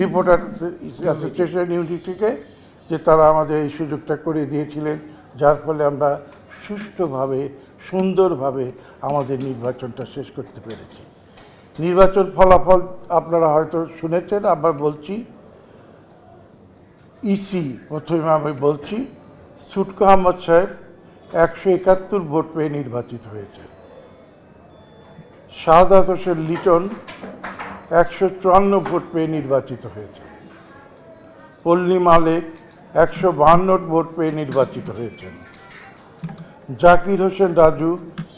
Reporter association ইউনিটিকে যে তারা আমাদের এই সুযোগটা করে দিয়েছিলেন, যার ফলে আমরা সুষ্ঠুভাবে, সুন্দরভাবে আমাদের নির্বাচনটা শেষ করতে পেরেছি। নির্বাচন ফলাফল আপনারা হয়তো শুনেছেন, আবার বলছি। ইসি প্রথমে আমি বলছি, সুটকো আহমদ সাহেব একশো একাত্তর ভোট পেয়ে নির্বাচিত হয়েছে শাহাদাত হোসেন লিটন একশো চুয়ান্ন ভোট পেয়ে নির্বাচিত হয়েছে। পল্লী মালেক একশো বাহান্ন ভোট পেয়ে নির্বাচিত হয়েছেন। জাকির হোসেন রাজু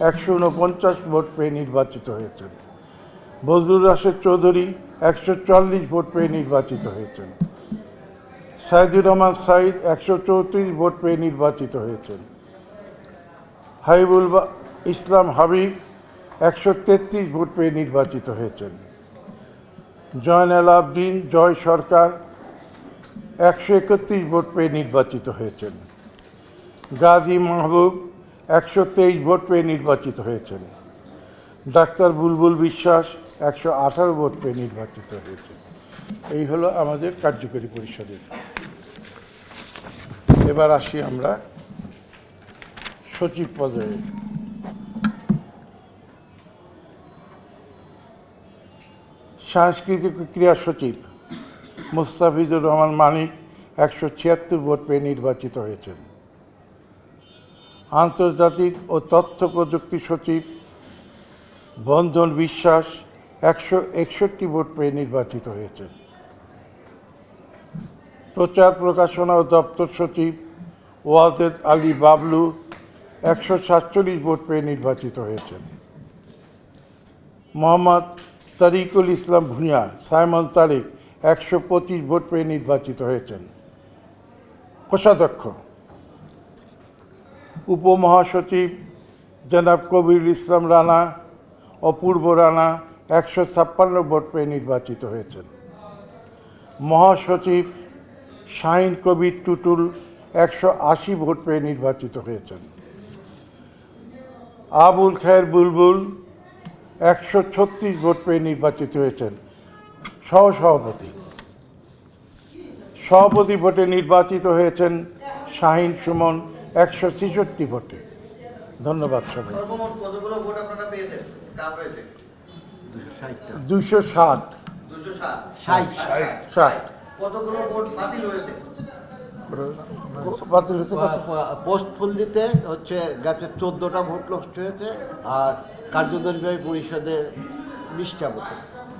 একশো উনপঞ্চাশ ভোট পেয়ে নির্বাচিত হয়েছেন। বজরুল রাশেদ চৌধুরী একশো চল্লিশ ভোট পেয়ে নির্বাচিত হয়েছেন। সাইদুর রহমান সাইদ একশো চৌত্রিশ ভোট পেয়ে নির্বাচিত হয়েছেন। হাইবুল ইসলাম হাবিব একশো তেত্রিশ ভোট পেয়ে নির্বাচিত হয়েছেন। জয়নাল আবদিন, জয় সরকার। একশো একত্রিশ ভোট পেয়ে নির্বাচিত হয়েছেন। গাজী মাহবুব একশো তেইশ ভোট পেয়ে নির্বাচিত হয়েছেন। ডাক্তার বুলবুল বিশ্বাস একশো আঠারো ভোট পেয়ে নির্বাচিত হয়েছে এই হলো আমাদের কার্যকরী পরিষদের। এবার আসি আমরা সচিব পর্যায়ে সাংস্কৃতিক ও ক্রীড়া সচিব মুস্তাফিজুর রহমান মানিক একশো ছিয়াত্তর ভোট পেয়ে নির্বাচিত হয়েছেন। আন্তর্জাতিক ও তথ্য প্রযুক্তি সচিব বন্ধন বিশ্বাস একশো একষট্টি ভোট পেয়ে নির্বাচিত হয়েছেন। প্রচার প্রকাশনা ও দপ্তর সচিব ওয়াজেদ আলী বাবলু একশো সাতচল্লিশ ভোট পেয়ে নির্বাচিত হয়েছেন। মোহাম্মদ তারিকুল ইসলাম ভুঁইয়া, সাইমন তারিক, একশো পঁচিশ ভোট পেয়ে নির্বাচিত হয়েছেন। কোষাধ্যক্ষ, উপমহাসচিব জনাব কবির ইসলাম রানা অপূর্ব রানা একশো ছাপ্পান্ন ভোট পেয়ে নির্বাচিত হয়েছেন। মহাসচিব শাহিন কবির টুটুল একশো আশি ভোট পেয়ে নির্বাচিত হয়েছেন। আবুল খায়ের বুলবুল একশো ছত্রিশ ভোট পেয়ে নির্বাচিত হয়েছেন। সহসভাপতি। সভাপতি ভোটে নির্বাচিত হয়েছেন শাহিন সুমন একশো ছেষট্টি ভোটে। ধন্যবাদ সবাই সর্বমোট কতগুলো ভোট আপনারা পেয়েছেন? কাপ হয়েছে? দুশো ষাট। দুশো ষাট। ষাট। ষাট। কতগুলো ভোট বাতিল হয়েছে? বাতিল হয়েছে পোস্ট ফুল দিতে হচ্ছে গেছে চোদ্দোটা ভোট নষ্ট হয়েছে আর কার্যনির্বাহী পরিষদে বিশটা ভোট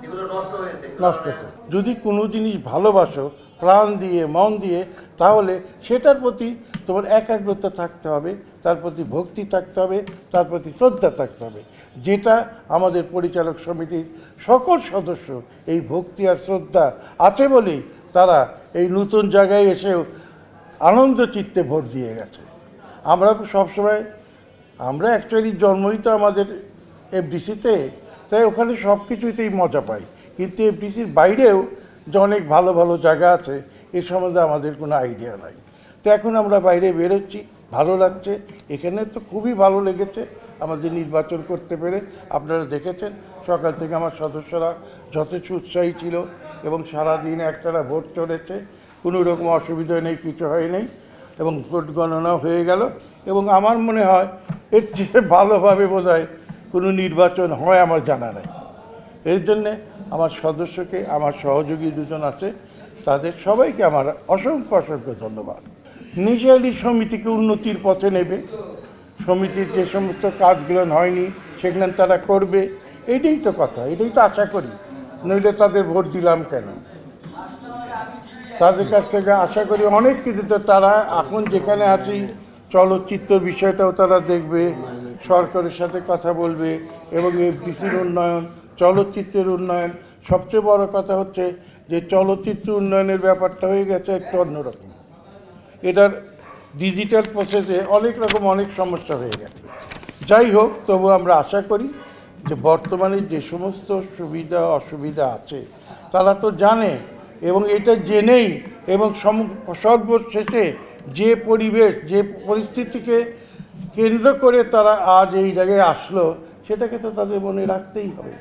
এগুলো নষ্ট হয়েছে। নষ্ট হয়েছে। যদি কোনো জিনিস ভালোবাসো প্রাণ দিয়ে মন দিয়ে তাহলে সেটার প্রতি তোমার একাগ্রতা থাকতে হবে তার প্রতি ভক্তি থাকতে হবে তার প্রতি শ্রদ্ধা থাকতে হবে। যেটা আমাদের পরিচালক সমিতির সকল সদস্য এই ভক্তি আর শ্রদ্ধা আছে বলেই তারা এই নতুন জায়গায় এসেও আনন্দ চিত্তে ভোট দিয়ে গেছে। আমরা সবসময়, আমরা অ্যাকচুয়ালি জন্মই তো আমাদের এফডিসিতে তাই ওখানে সব কিছুতেই মজা পাই। কিন্তু এফডিসির বাইরেও যে অনেক ভালো ভালো জায়গা আছে, এ সম্বন্ধে আমাদের কোনো আইডিয়া নাই। তো এখন আমরা বাইরে বেরোচ্ছি, ভালো লাগছে। এখানে তো খুবই ভালো লেগেছে, আমাদের নির্বাচন করতে পেরে। আপনারা দেখেছেন, সকাল থেকে আমার সদস্যরা যথেষ্ট উৎসাহী ছিল এবং সারাদিন একটানা ভোট চলেছে। কোনো রকম অসুবিধা নেই, কিছু হয় নেই, এবং ভোট গণনা হয়ে গেল। এবং আমার মনে হয় এর চেয়ে ভালোভাবে বোধ কোনো নির্বাচন হয় আমার জানা নেই। এর জন্যে আমার সদস্যকে, আমার সহযোগী দুজন আছে, তাদের সবাইকে আমার অসংখ্য অসংখ্য ধন্যবাদ। নিজেরই সমিতিকে উন্নতির পথে নেবে। সমিতির যে সমস্ত কাজগুলো হয়নি সেগুলো তারা করবে। এটাই তো কথা, এটাই তো আশা করি। নইলে তাদের ভোট দিলাম কেন? তাদের কাছ থেকে আশা করি অনেক কিছু তো তারা এখন যেখানে আছি, চলচ্চিত্র বিষয়টাও তারা দেখবে, সরকারের সাথে কথা বলবে এবং এফডিসির উন্নয়ন, চলচ্চিত্রের উন্নয়ন, সবচেয়ে বড় কথা হচ্ছে যে চলচ্চিত্র উন্নয়নের ব্যাপারটা হয়ে গেছে একটু অন্যরকম। এটার ডিজিটাল প্রসেসে অনেক রকম অনেক সমস্যা হয়ে গেছে। যাই হোক, তবু আমরা আশা করি যে বর্তমানে যে সমস্ত সুবিধা, অসুবিধা আছে, তারা তো জানে এবং এটা জেনেই এবং সর্বশেষে যে পরিবেশ, যে পরিস্থিতিকে কেন্দ্র করে তারা আজ এই জায়গায় আসলো, সেটাকে তো তাদের মনে রাখতেই হবে।